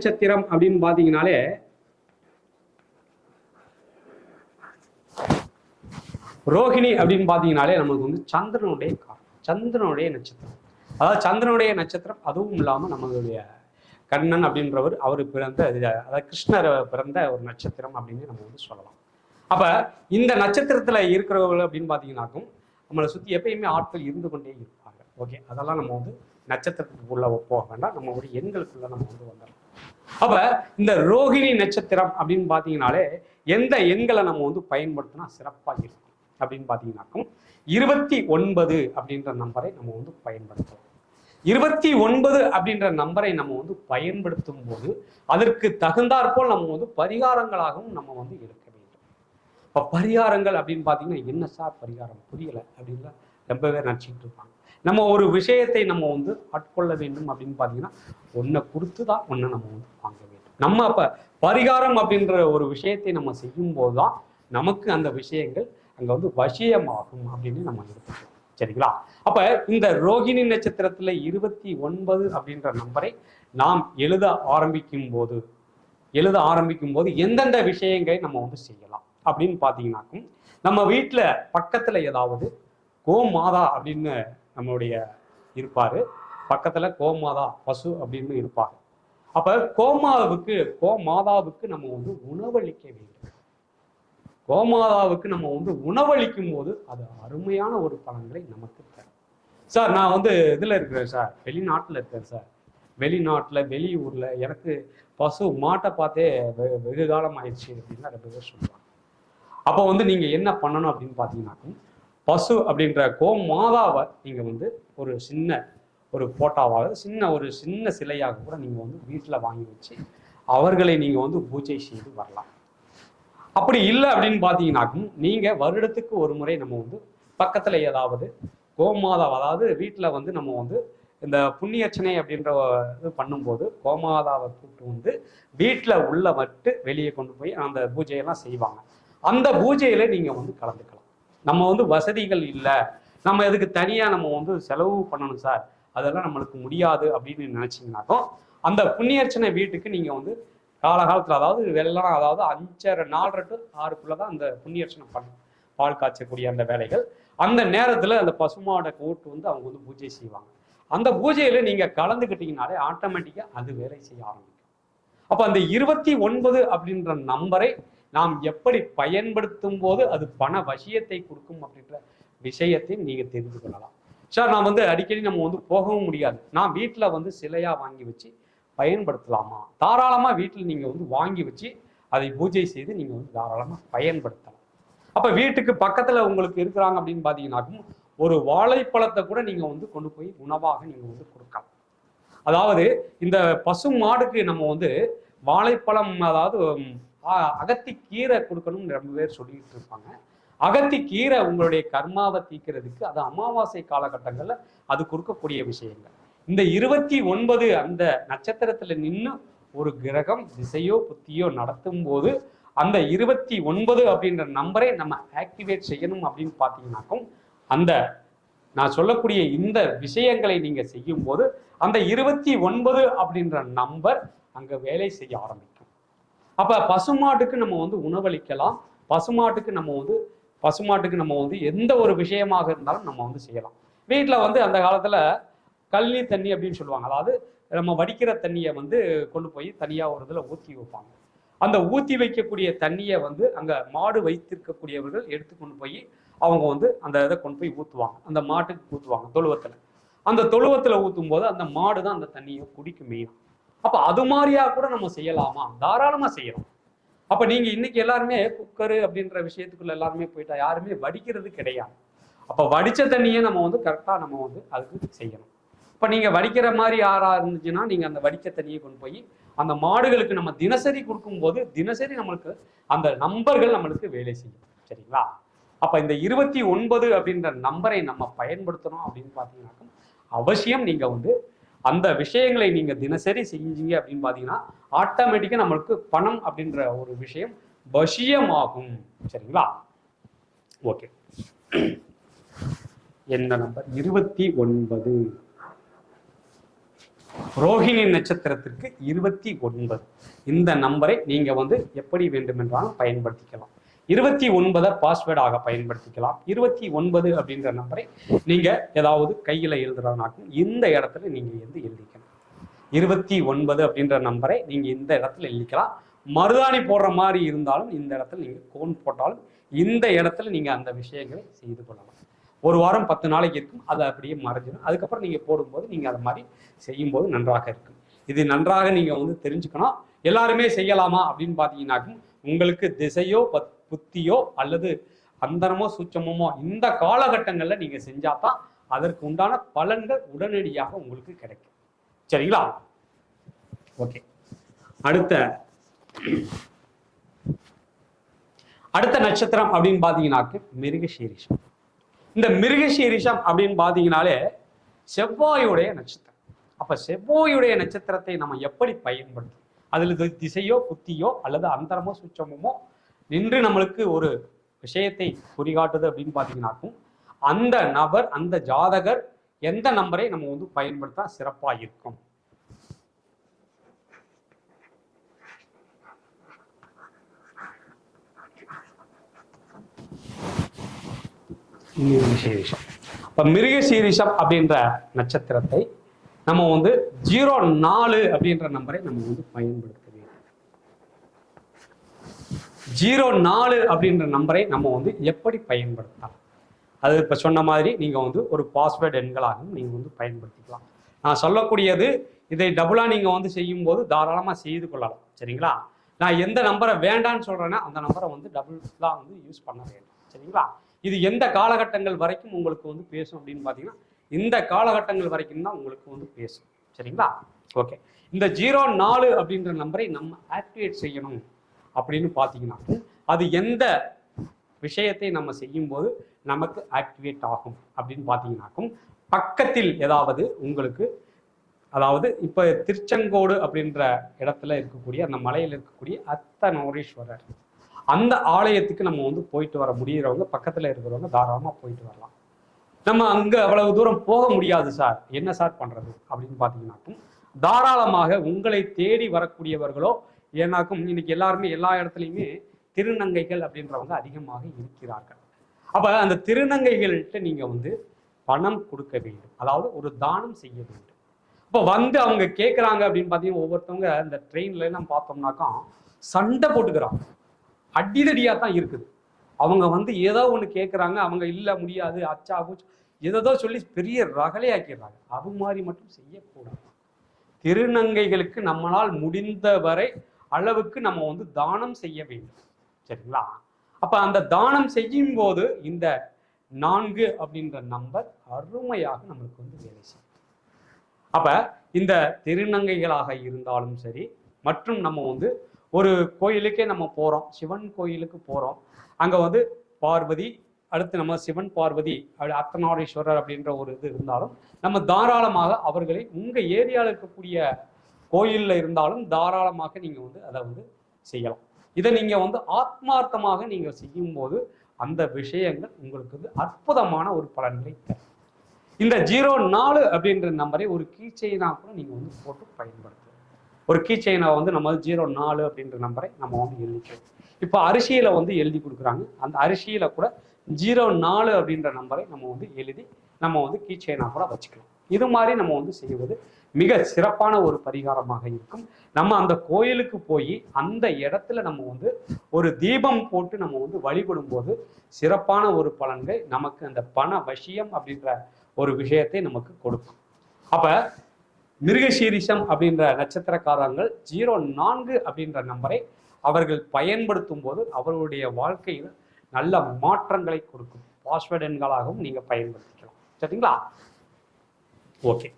நட்சத்திரம் அப்படின்னு பார்த்தீங்கனாலே ரோஹிணி அப்படின்னு பார்த்தீங்கனாலே நமக்கு வந்து சந்திரனுடைய காரணம் சந்திரனுடைய நட்சத்திரம். அதாவது சந்திரனுடைய நட்சத்திரம் அதுவும் இல்லாமல் நம்மளுடைய கண்ணன் அப்படின்றவர் அவர் பிறந்த அதாவது கிருஷ்ணர் பிறந்த ஒரு நட்சத்திரம் அப்படின்னு நம்ம வந்து சொல்லலாம். அப்ப இந்த நட்சத்திரத்துல இருக்கிறவர்கள் அப்படின்னு பார்த்தீங்கன்னாக்கும் நம்மளை சுற்றி எப்பயுமே ஆட்கள் இருந்து கொண்டே இருப்பாங்க. ஓகே அதெல்லாம் நம்ம வந்து நட்சத்திரத்துக்குள்ள போக வேண்டாம். நம்ம ஒரு எண்களுக்குள்ள நம்ம வந்து வந்துடலாம். அப்ப இந்த ரோகிணி நட்சத்திரம் அப்படின்னு பார்த்தீங்கனாலே எந்த எண்களை நம்ம வந்து பயன்படுத்தினா சிறப்பாக இருக்கும் அப்படின்னு பார்த்தீங்கன்னாக்கும் இருபத்தி ஒன்பது அப்படின்ற நம்பரை நம்ம வந்து பயன்படுத்துவோம் இருபத்தி ஒன்பது அப்படின்ற நம்பரை நம்ம வந்து பயன்படுத்தும் போது அதற்கு தகுந்தாற்போல் நம்ம வந்து பரிகாரங்களாகவும் நம்ம வந்து எடுக்க வேண்டும். இப்போ பரிகாரங்கள் அப்படின்னு பார்த்தீங்கன்னா என்ன சார் பரிகாரம்? புரியலை. அப்படின்லாம் ரொம்ப பேர் நினச்சிக்கிட்டு இருப்பாங்க. நம்ம ஒரு விஷயத்தை நம்ம வந்து ஆட்கொள்ள வேண்டும் அப்படின்னு பார்த்தீங்கன்னா ஒன்றை கொடுத்து தான் ஒன்றை நம்ம வந்து வாங்க வேண்டும். நம்ம அப்போ பரிகாரம் அப்படின்ற ஒரு விஷயத்தை நம்ம செய்யும்போது தான் நமக்கு அந்த விஷயங்கள் அங்கே வந்து வசியமாகும் அப்படின்னு நம்ம எடுத்துக்கலாம். சரிங்களா? அப்போ இந்த ரோகிணி நட்சத்திரத்தில் இருபத்தி ஒன்பது அப்படின்ற நம்பரை நாம் எழுத ஆரம்பிக்கும் போது எழுத ஆரம்பிக்கும் போது எந்தெந்த விஷயங்களை நம்ம வந்து செய்யலாம் அப்படின்னு பார்த்தீங்கன்னாக்கும் நம்ம வீட்டில் பக்கத்தில் ஏதாவது கோமாதா அப்படின்னு நம்மளுடைய இருப்பார். பக்கத்தில் கோமாதா பசு அப்படின்னு இருப்பார். அப்போ கோமாவுக்கு கோமாதாவுக்கு நம்ம வந்து உணவளிக்க வேண்டும். கோமாதாவுக்கு நம்ம வந்து உணவளிக்கும் போது அது அருமையான ஒரு பலன்களை நமக்கு தரும். சார் நான் வந்து இதில் இருக்கிறேன் சார். வெளிநாட்டில் இருக்கேன் சார். வெளிநாட்டில் வெளியூரில் எனக்கு பசு மாட்டை பார்த்தே வெகு காலம் ஆயிடுச்சு அப்படின்னு நிறைய பேர் சொல்லுவாங்க அப்போ வந்து நீங்கள் என்ன பண்ணணும் அப்படின்னு பார்த்தீங்கன்னாக்கும் பசு அப்படின்ற கோமாதாவை நீங்கள் வந்து ஒரு சின்ன ஒரு போட்டாவாக சின்ன ஒரு சின்ன சிலையாக கூட நீங்கள் வந்து வீட்டில் வாங்கி வச்சு அவர்களை நீங்கள் வந்து பூஜை செய்து வரலாம். அப்படி இல்லை அப்படின்னு பார்த்தீங்கன்னாக்கும் நீங்கள் வருடத்துக்கு ஒரு முறை நம்ம வந்து பக்கத்தில் ஏதாவது கோமாதா அதாவது வீட்டில் வந்து நம்ம வந்து இந்த புண்ணியர்ச்சனை அப்படின்ற இது பண்ணும்போது கோமாதாவை கூப்பிட்டு வந்து வீட்டில் உள்ள மட்டும் வெளியே கொண்டு போய் அந்த பூஜையெல்லாம் செய்வாங்க. அந்த பூஜையில நீங்கள் வந்து கலந்துக்கலாம். நம்ம வந்து வசதிகள் இல்லை. நம்ம இதுக்கு தனியாக நம்ம வந்து செலவு பண்ணணும் சார்? அதெல்லாம் நம்மளுக்கு முடியாது அப்படின்னு நினச்சிங்கனாக்கோ அந்த புண்ணியர்ச்சனை வீட்டுக்கு நீங்கள் வந்து காலகாலத்தில் அதாவது வெள்ளம் அதாவது அஞ்சரை நாலரை டு ஆறுக்குள்ளே தான் அந்த புண்ணியர்ச்சனை பண்ண பால் காய்ச்சக்கூடிய அந்த வேலைகள். அந்த நேரத்தில் அந்த பசுமாடை கூட்டு வந்து அவங்க வந்து பூஜை செய்வாங்க. அந்த பூஜையில் நீங்கள் கலந்துக்கிட்டீங்கனாலே ஆட்டோமேட்டிக்காக அது வேலை செய்ய ஆரம்பிக்கும். அப்போ அந்த இருபத்தி ஒன்பது அப்படின்ற நம்பரை நாம் எப்படி பயன்படுத்தும் போது அது பண வசியத்தை கொடுக்கும் அப்படின்ற விஷயத்தை நீங்கள் தெரிந்து கொள்ளலாம். சார் நான் வந்து அடிக்கடி நம்ம வந்து போகவும் முடியாது. நான் வீட்டில் வந்து சிலையாக வாங்கி வச்சு பயன்படுத்தலாமா? தாராளமாக வீட்டில் நீங்கள் வந்து வாங்கி வச்சு அதை பூஜை செய்து நீங்கள் வந்து தாராளமாக பயன்படுத்தலாம். அப்போ வீட்டுக்கு பக்கத்தில் உங்களுக்கு இருக்கிறாங்க அப்படின்னு பார்த்தீங்கன்னாக்கும் ஒரு வாழைப்பழத்தை கூட நீங்கள் வந்து கொண்டு போய் உணவாக நீங்கள் வந்து கொடுக்கலாம். அதாவது இந்த பசு மாடுக்கு நம்ம வந்து வாழைப்பழம் அதாவது அகத்தி கீரை கொடுக்கணும்னு ரொம்ப பேர் சொல்லிட்டு இருப்பாங்க. அகத்தி கீரை உங்களுடைய கர்மாவை தீக்கிறதுக்கு அது அமாவாசை காலகட்டங்களில் அது கொடுக்கக்கூடிய விஷயங்கள். இந்த இருபத்தி ஒன்பது அந்த நட்சத்திரத்துல நின்று ஒரு கிரகம் திசையோ புத்தியோ நடத்தும் போது அந்த இருபத்தி ஒன்பது அப்படின்ற நம்பரை நம்ம ஆக்டிவேட் செய்யணும் அப்படின்னு பார்த்தீங்கன்னாக்கும் அந்த நான் சொல்லக்கூடிய இந்த விஷயங்களை நீங்க செய்யும் போது அந்த இருபத்தி ஒன்பது அப்படின்ற நம்பர் அங்க வேலை செய்ய ஆரம்பிக்கும். அப்ப பசுமாட்டுக்கு நம்ம வந்து உணவளிக்கலாம். பசுமாட்டுக்கு நம்ம வந்து பசுமாட்டுக்கு நம்ம வந்து எந்த ஒரு விஷயமாக இருந்தாலும் நம்ம வந்து செய்யலாம். வீட்டில் வந்து அந்த காலத்தில் கல்வி தண்ணி அப்படின்னு சொல்லுவாங்க. அதாவது நம்ம வடிக்கிற தண்ணியை வந்து கொண்டு போய் தனியாக ஒரு இதில் ஊற்றி வைப்பாங்க. அந்த ஊற்றி வைக்கக்கூடிய தண்ணியை வந்து அங்கே மாடு வைத்திருக்கக்கூடியவர்கள் எடுத்து கொண்டு போய் அவங்க வந்து அந்த இதை கொண்டு போய் ஊற்றுவாங்க அந்த மாட்டுக்கு ஊற்றுவாங்க தொழுவத்தில். அந்த தொழுவத்தில் ஊற்றும் போது அந்த மாடு தான் அந்த தண்ணியை குடிக்கும் மெயினாக அப்போ அது மாதிரியா கூட நம்ம செய்யலாமா? தாராளமாக செய்யலாம். அப்போ நீங்கள் இன்னைக்கு எல்லாருமே குக்கரு அப்படின்ற விஷயத்துக்குள்ள எல்லாருமே போயிட்டா யாருமே வடிக்கிறது கிடையாது. அப்போ வடித்த தண்ணியை நம்ம வந்து கரெக்டாக நம்ம வந்து அதுக்கு செய்யணும். இப்போ நீங்கள் வடிக்கிற மாதிரி யாரா இருந்துச்சுன்னா நீங்கள் அந்த வடிச்ச தண்ணியை கொண்டு போய் அந்த மாடுகளுக்கு நம்ம தினசரி கொடுக்கும்போது தினசரி நம்மளுக்கு அந்த நம்பர்கள் நம்மளுக்கு வேலை செய்யும். சரிங்களா? அப்போ இந்த இருபத்தி ஒன்பது அப்படின்ற நம்பரை நம்ம பயன்படுத்தணும் அப்படின்னு பார்த்தீங்கன்னாக்கா அவசியம் நீங்கள் வந்து அந்த விஷயங்களை நீங்கள் தினசரி செஞ்சீங்க அப்படின்னு பார்த்தீங்கன்னா ஆட்டோமேட்டிக்காக நம்மளுக்கு பணம் அப்படின்ற ஒரு விஷயம் வசியமாகும். சரிங்களா? ஓகே என்ன நம்பர் இருபத்தி ஒன்பது. ரோஹிணி நட்சத்திரத்திற்கு இருபத்தி ஒன்பது. இந்த நம்பரை நீங்க வந்து எப்படி வேண்டுமென்றாலும் பயன்படுத்திக்கலாம். இருபத்தி ஒன்பதை பாஸ்வேர்டாக பயன்படுத்திக்கலாம். இருபத்தி ஒன்பது அப்படின்ற நம்பரை நீங்கள் ஏதாவது கையில் எழுதுறதுனாக்கும் இந்த இடத்துல நீங்கள் வந்து எழுதிக்கணும். இருபத்தி ஒன்பது அப்படின்ற நம்பரை நீங்கள் இந்த இடத்துல எழுதிக்கலாம். மருதாணி போடுற மாதிரி இருந்தாலும் இந்த இடத்துல நீங்கள் கோன் போட்டாலும் இந்த இடத்துல நீங்கள் அந்த விஷயங்களை செய்து கொள்ளலாம். ஒரு வாரம் பத்து நாளைக்கு இருக்கும் அது அப்படியே மறைஞ்சிடும் அதுக்கப்புறம் நீங்கள் போடும்போது நீங்கள் அதை மாதிரி செய்யும்போது நன்றாக இருக்கும். இது நன்றாக நீங்கள் வந்து தெரிஞ்சுக்கணும். எல்லாருமே செய்யலாமா அப்படின்னு பார்த்தீங்கன்னாக்கும் உங்களுக்கு திசையோ பத் புத்தியோ அல்லது அந்தரமோ சூட்சமோ இந்த காலகட்டங்கள்ல நீங்க செஞ்சாதான் அதற்கு உண்டான பலன்கள் உடனடியாக உங்களுக்கு கிடைக்கும். சரிங்களா? ஓகே. அடுத்த. அடுத்த நட்சத்திரம் அப்படின்னு பார்த்தீங்கன்னாக்கு மிருகசீரிஷம். இந்த மிருகசீரிஷம் அப்படின்னு பார்த்தீங்கனாலே செவ்வாயுடைய நட்சத்திரம். அப்போ செவ்வாயுடைய நட்சத்திரத்தை நம்ம எப்படி பயன்படுத்தும் அதில் திசையோ புத்தியோ அல்லது அந்தரமோ சுச்சமோ நின்று நம்மளுக்கு ஒரு விஷயத்தை குறிகாட்டுது அப்படின்னு பார்த்தீங்கன்னாக்கும் அந்த நபர் அந்த ஜாதகர் எந்த நம்பரை நம்ம வந்து பயன்படுத்தா சிறப்பாக இருக்கும்? மிருகசீரிஷம் இப்ப மிருகசீரிஷம் அப்படின்ற நட்சத்திரத்தை நம்ம வந்து ஜீரோ நாலு அப்படின்ற நம்பரை நம்ம வந்து பயன்படுத்தும் ஜீரோ நாலு அப்படின்ற நம்பரை நம்ம வந்து எப்படி பயன்படுத்தலாம்? அது இப்போ சொன்ன மாதிரி நீங்கள் வந்து ஒரு பாஸ்வேர்டு எண்களாகவும் நீங்கள் வந்து பயன்படுத்திக்கலாம். நான் சொல்லக்கூடியது இதை டபுளாக நீங்கள் வந்து செய்யும்போது தாராளமாக செய்து கொள்ளலாம். சரிங்களா? நான் எந்த நம்பரை வேண்டான்னு சொல்கிறேன்னா அந்த நம்பரை வந்து டபுள்லாம் வந்து யூஸ் பண்ண வேண்டும். சரிங்களா? இது எந்த காலகட்டங்கள் வரைக்கும் உங்களுக்கு வந்து பேசும் அப்படின்னு பார்த்தீங்கன்னா இந்த காலகட்டங்கள் வரைக்கும் தான் உங்களுக்கு வந்து பேசும். சரிங்களா? ஓகே. இந்த ஜீரோ நாலு அப்படின்ற நம்பரை நம்ம ஆக்டிவேட் செய்யணும். அப்படின்னு பார்த்தீங்கன்னா அது எந்த விஷயத்தை நம்ம செய்யும்போது நமக்கு ஆக்டிவேட் ஆகும் அப்படின்னு பார்த்தீங்கன்னாக்கும் பக்கத்தில் ஏதாவது உங்களுக்கு அதாவது இப்போ திருச்செங்கோடு அப்படின்ற இடத்துல இருக்கக்கூடிய அந்த மலையில் இருக்கக்கூடிய அத்தனோரீஸ்வரர் அந்த ஆலயத்துக்கு நம்ம வந்து போயிட்டு வர முடிகிறவங்க பக்கத்தில் இருக்கிறவங்க தாராளமாக போயிட்டு வரலாம். நம்ம அங்கே அவ்வளவு தூரம் போக முடியாது சார். என்ன சார் பண்ணுறது அப்படின்னு பார்த்தீங்கன்னாக்கும் தாராளமாக உங்களை தேடி வரக்கூடியவர்களோ ஏன்னாக்கும் இன்னைக்கு எல்லாருமே எல்லா இடத்துலையுமே திருநங்கைகள் அப்படின்றவங்க அதிகமாக இருக்கிறார்கள். அப்போ அந்த திருநங்கைகள்கிட்ட நீங்கள் வந்து பணம் கொடுக்க வேண்டும். அதாவது ஒரு தானம் செய்ய வேண்டும். இப்போ வந்து அவங்க கேட்குறாங்க அப்படின்னு பார்த்தீங்கன்னா ஒவ்வொருத்தவங்க இந்த ட்ரெயின்ல நம்ம பார்த்தோம்னாக்கா சண்டை போட்டுக்கிறாங்க. அடிதடியாக தான் இருக்குது. அவங்க வந்து ஏதோ ஒன்று கேட்குறாங்க அவங்க இல்லை முடியாது அச்சா பூச்சு ஏதோ சொல்லி பெரிய ரகலையாக்கிடுறாங்க. அது மாதிரி மட்டும் செய்யக்கூடாது. திருநங்கைகளுக்கு நம்மளால் முடிந்தவரை அளவுக்கு நம்ம வந்து தானம் செய்ய வேண்டும். சரிங்களா? அப்ப அந்த தானம் செய்யும் போது இந்த நான்கு அப்படின்ற நம்பர் அருமையாக நம்மளுக்கு வந்து வேலை செய்யும். அப்ப இந்த திருநங்கைகளாக இருந்தாலும் சரி மற்றும் நம்ம வந்து ஒரு கோயிலுக்கே நம்ம போறோம் சிவன் கோயிலுக்கு போறோம். அங்க வந்து பார்வதி அடுத்து நம்ம சிவன் பார்வதி அப்படி அர்த்தநாரீஸ்வரர் அப்படின்ற ஒரு இது இருந்தாலும் நம்ம தாராளமாக அவர்களை உங்க ஏரியாவில் இருக்கக்கூடிய கோயிலில் இருந்தாலும் தாராளமாக நீங்கள் வந்து அதை வந்து செய்யலாம். இதை நீங்கள் வந்து ஆத்மார்த்தமாக நீங்கள் செய்யும்போது அந்த விஷயங்கள் உங்களுக்கு வந்து அற்புதமான ஒரு பலன்களை தரும். இந்த ஜீரோ நாலு அப்படின்ற நம்பரை ஒரு கீச்செயினாக கூட நீங்கள் வந்து போட்டு பயன்படுத்தலாம். ஒரு கீச்செயினை வந்து நம்ம ஜீரோ நாலு அப்படின்ற நம்பரை நம்ம வந்து எழுதிக்கிறோம் இப்போ அரிசியில் வந்து எழுதி கொடுக்குறாங்க. அந்த அரிசியில் கூட ஜீரோ நாலு அப்படின்ற நம்பரை நம்ம வந்து எழுதி நம்ம வந்து கீச்செயினாக கூட வச்சுக்கலாம். இது மாதிரி நம்ம வந்து செய்வது மிக சிறப்பான ஒரு பரிகாரமாக இருக்கும். நம்ம அந்த கோயிலுக்கு போய் அந்த இடத்துல நம்ம வந்து ஒரு தீபம் போட்டு நம்ம வந்து வழிபடும் போது சிறப்பான ஒரு பலன்கள் நமக்கு அந்த பண வசியம் அப்படின்ற ஒரு விஷயத்தை நமக்கு கொடுக்கும். அப்ப மிருகசீரிஷம் அப்படின்ற நட்சத்திரக்காரங்கள் ஜீரோ நான்கு அப்படின்ற நம்பரை அவர்கள் பயன்படுத்தும் போது அவர்களுடைய வாழ்க்கையில் நல்ல மாற்றங்களை கொடுக்கும். பாஸ்வேர்டு எண்களாகவும் நீங்க பயன்படுத்திக்கலாம். சரிங்களா? ஓகே.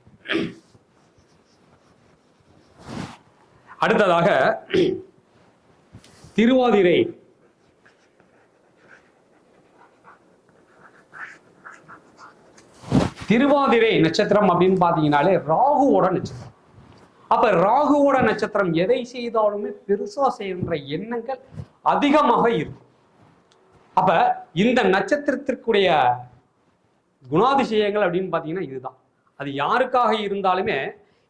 அடுத்ததாக திருவாதிரை. திருவாதிரை நட்சத்திரம் அப்படின்னு பார்த்தீங்கன்னாலே ராகுவோட நட்சத்திரம். அப்ப ராகுவோட நட்சத்திரம் எதை செய்தாலுமே பெருசா செய்கின்ற எண்ணங்கள் அதிகமாக இருக்கும். அப்ப இந்த நட்சத்திரத்திற்குடைய குணாதிசயங்கள் அப்படின்னு பார்த்தீங்கன்னா இதுதான். அது யாருக்காக இருந்தாலுமே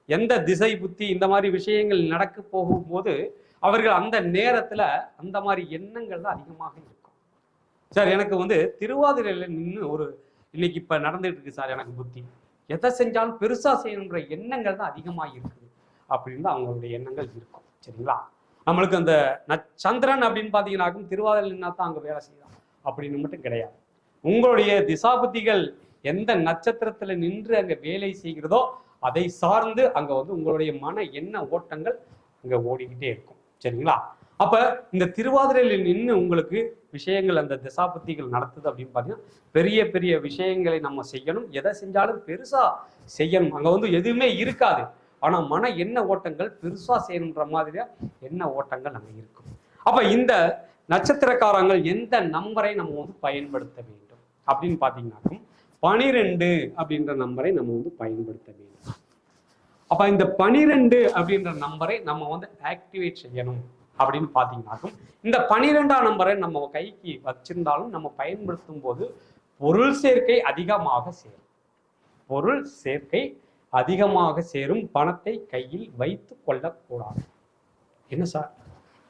எந்த திசை புத்தி இந்த மாதிரி விஷயங்கள் நடக்க போகும்போது அவர்கள் அந்த நேரத்துல அந்த மாதிரி எண்ணங்கள் தான் அதிகமாக இருக்கும். சார் எனக்கு வந்து திருவாதிரையில நின்று ஒரு இன்னைக்கு இப்ப நடந்துட்டு இருக்கு சார் எனக்கு புத்தி. எதை செஞ்சாலும் பெருசா செய்யணுன்ற எண்ணங்கள் தான் அதிகமாக இருக்குது. அப்படின்னு தான் அவங்களுடைய எண்ணங்கள் இருக்கும். சரிங்களா? நம்மளுக்கு அந்த ந- சந்திரன் அப்படின்னு பார்த்தீங்கன்னாக்கும் திருவாதிரை நின்னா தான் அங்கே வேலை செய்யலாம். அப்படின்னு மட்டும் கிடையாது. உங்களுடைய திசாபுத்திகள் எந்த நட்சத்திரத்துல நின்று அங்கே வேலை செய்கிறதோ அதை சார்ந்து அங்க வந்து உங்களுடைய மன எண்ண ஓட்டங்கள் அங்க ஓடிக்கிட்டே இருக்கும். சரிங்களா? அப்ப இந்த திருவாதிரையில நின்று உங்களுக்கு விஷயங்கள் அந்த திசாபத்திகள் நடத்துது அப்படின்னு பார்த்தீங்கன்னா பெரிய பெரிய விஷயங்களை நம்ம செய்யணும். எதை செஞ்சாலும் பெருசா செய்யணும். அங்க வந்து எதுவுமே இருக்காது. ஆனா மன எண்ண ஓட்டங்கள் பெருசா செய்யணுன்ற மாதிரியா எண்ண ஓட்டங்கள் அங்க இருக்கும். அப்ப இந்த நட்சத்திரக்காரங்கள் எந்த நம்பரை நம்ம வந்து பயன்படுத்த வேண்டும் அப்படின்னு பார்த்தீங்கன்னாக்கும் பனிரெண்டு அப்படின்ற நம்பரை நம்ம வந்து பயன்படுத்த வேண்டும். அப்ப இந்த பனிரெண்டு அப்படின்ற நம்பரை நம்ம வந்து ஆக்டிவேட் செய்யணும் அப்படின்னு பார்த்தீங்கன்னாக்கும் இந்த பனிரெண்டாம் நம்பரை நம்ம கைக்கு வச்சிருந்தாலும் நம்ம பயன்படுத்தும் போது பொருள் சேர்க்கை அதிகமாக சேரும். பொருள் சேர்க்கை அதிகமாக சேரும். பணத்தை கையில் வைத்து கொள்ளக்கூடாது. என்ன சார்?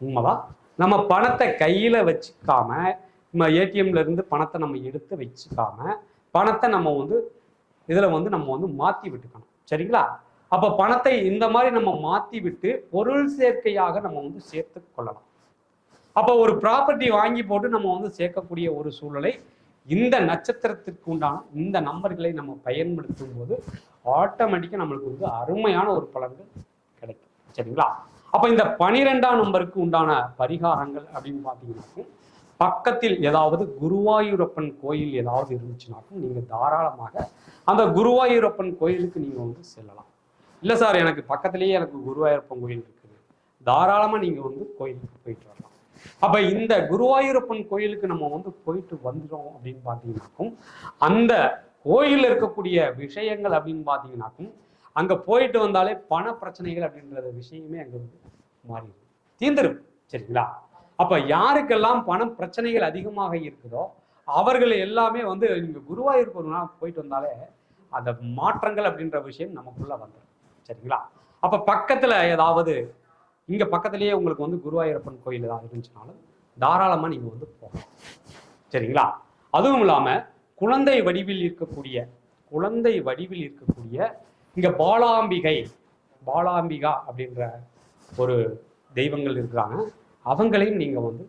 உண்மைதான். நம்ம பணத்தை கையில வச்சுக்காம நம்ம ஏடிஎம்ல இருந்து பணத்தை நம்ம எடுத்து வச்சுக்காம பணத்தை நம்ம வந்து இதில் வந்து நம்ம வந்து மாற்றி விட்டுக்கணும். சரிங்களா? அப்போ பணத்தை இந்த மாதிரி நம்ம மாற்றி விட்டு பொருள் சேர்க்கையாக நம்ம வந்து சேர்த்து கொள்ளலாம். அப்போ ஒரு ப்ராப்பர்ட்டி வாங்கி போட்டு நம்ம வந்து சேர்க்கக்கூடிய ஒரு சூழலை இந்த நட்சத்திரத்திற்கு உண்டான இந்த நம்பர்களை நம்ம பயன்படுத்தும் போது ஆட்டோமேட்டிக்காக நம்மளுக்கு வந்து அருமையான ஒரு பலன்கள் கிடைக்கும். சரிங்களா? அப்போ இந்த பனிரெண்டாம் நம்பருக்கு உண்டான பரிகாரங்கள் அப்படின்னு பார்த்தீங்கன்னா பக்கத்தில் ஏதாவது குருவாயூரப்பன் கோயில் ஏதாவது இருந்துச்சுனாக்கும் நீங்கள் தாராளமாக அந்த குருவாயூரப்பன் கோயிலுக்கு நீங்கள் வந்து செல்லலாம். இல்லை சார் எனக்கு பக்கத்திலேயே எனக்கு குருவாயூரப்பன் கோயில் இருக்குது. தாராளமாக நீங்கள் வந்து கோயிலுக்கு போயிட்டு வரலாம். அப்போ இந்த குருவாயூரப்பன் கோயிலுக்கு நம்ம வந்து போயிட்டு வந்துடும் அப்படின்னு பார்த்தீங்கன்னாக்கும் அந்த கோயிலில் இருக்கக்கூடிய விஷயங்கள் அப்படின்னு பார்த்தீங்கன்னாக்கும் அங்கே போயிட்டு வந்தாலே பண பிரச்சனைகள் அப்படின்ற விஷயமே அங்கே வந்து மாறிடும். தீர்ந்துடும் சரிங்களா? அப்ப யாருக்கெல்லாம் பணம் பிரச்சனைகள் அதிகமாக இருக்குதோ அவர்கள் எல்லாமே வந்து நீங்க குருவாயூருக்கு போயிட்டு வந்தாலே அந்த மாற்றங்கள் அப்படின்ற விஷயம் நமக்குள்ள வந்துடும் சரிங்களா? அப்ப பக்கத்துல ஏதாவது இங்க பக்கத்திலேயே உங்களுக்கு வந்து குருவாயூரப்பன் கோயில் ஏதாவது இருந்துச்சுனாலும் தாராளமா நீங்க வந்து போகலாம். சரிங்களா? அதுவும் இல்லாம குழந்தை வடிவில் இருக்கக்கூடிய குழந்தை வடிவில் இருக்கக்கூடிய இங்க பாலாம்பிகை பாலாம்பிகா அப்படின்ற ஒரு தெய்வங்கள் இருக்கிறாங்க. அவங்களையும் நீங்கள் வந்து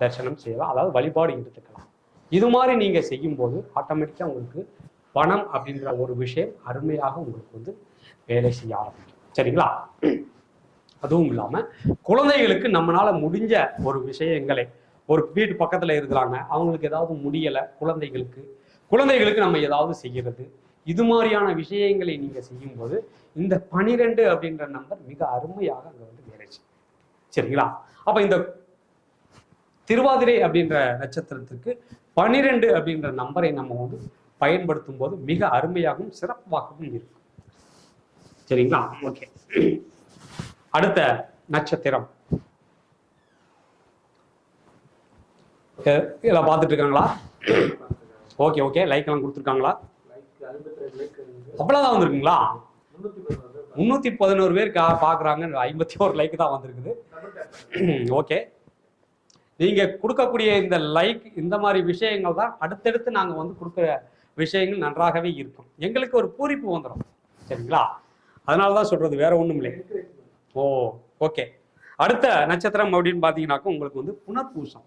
தரிசனம் செய்யலாம். அதாவது வழிபாடு எடுத்துக்கலாம். இது மாதிரி நீங்கள் செய்யும்போது ஆட்டோமேட்டிக்காக உங்களுக்கு பணம் அப்படின்ற ஒரு விஷயம் அருமையாக உங்களுக்கு வந்து வேலை செய்ய ஆரம்பிக்கும். சரிங்களா? அதுவும் இல்லாமல் குழந்தைகளுக்கு நம்மளால் முடிஞ்ச ஒரு விஷயங்களை ஒரு வீட்டு பக்கத்தில் இருக்கிறாங்க அவங்களுக்கு ஏதாவது முடியலை குழந்தைகளுக்கு குழந்தைகளுக்கு நம்ம ஏதாவது செய்கிறது இது மாதிரியான விஷயங்களை நீங்கள் செய்யும்போது இந்த பனிரெண்டு அப்படின்ற நம்பர் மிக அருமையாக அங்கே வந்து சரிங்களா? அப்ப இந்த திருவாதிரை அப்படின்ற நட்சத்திரத்திற்கு பனிரெண்டு அப்படின்ற நம்பரை நம்ம வந்து பயன்படுத்தும் போது மிக அருமையாகவும் சிறப்பாகவும் இருக்கும். சரிங்களா? ஓகே. அடுத்த நட்சத்திரம். இதெல்லாம் பார்த்துட்டு இருக்காங்களா ஓகே ஓகே. லைக் எல்லாம் கொடுத்துருக்காங்களா? அவ்வளோதான் வந்திருக்குங்களா? முந்நூற்றி பதினோரு பேர் கா பார்க்குறாங்க. ஐம்பத்தி ஒரு லைக் தான் வந்திருக்குது. ஓகே நீங்கள் கொடுக்கக்கூடிய இந்த லைக் இந்த மாதிரி விஷயங்கள் தான் அடுத்தடுத்து நாங்கள் வந்து கொடுக்குற விஷயங்கள் நன்றாகவே இருக்கும். எங்களுக்கு ஒரு பூரிப்பு வந்துடும் சரிங்களா? அதனால தான் சொல்கிறது வேற ஒன்றும் இல்லை. ஓ ஓகே அடுத்த நட்சத்திரம் அப்படின்னு பார்த்தீங்கன்னாக்கா உங்களுக்கு வந்து புனர்பூசம்.